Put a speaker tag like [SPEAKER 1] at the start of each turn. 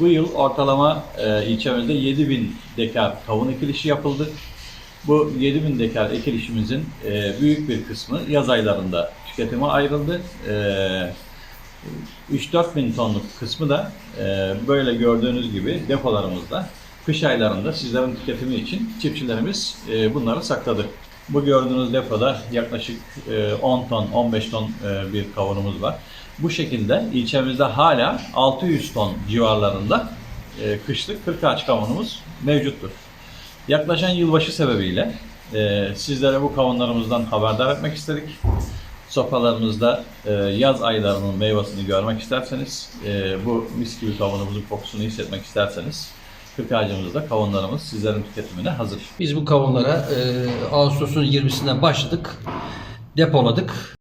[SPEAKER 1] Bu yıl ortalama e, ilçemizde 7000 dekar kavun ekilişi yapıldı. Bu 7000 dekar ekilişimizin e, büyük bir kısmı yaz aylarında tüketime ayrıldı. E, 3-4 bin tonluk kısmı da e, böyle gördüğünüz gibi depolarımızda kış aylarında sizlerin tüketimi için çiftçilerimiz e, bunları sakladı. Bu gördüğünüz depoda yaklaşık e, 10 ton, 15 ton e, bir kavunumuz var. Bu şekilde ilçemizde hala 600 ton civarlarında e, kışlık 40 ağaç kavunumuz mevcuttur. Yaklaşan yılbaşı sebebiyle e, sizlere bu kavunlarımızdan haberdar etmek istedik. Sofralarımızda e, yaz aylarının meyvasını görmek isterseniz, e, bu mis gibi kavunumuzun kokusunu hissetmek isterseniz, kırk ağacımızda kavunlarımız sizlerin tüketimine hazır.
[SPEAKER 2] Biz bu kavunlara e, Ağustos'un 20'sinden başladık, depoladık.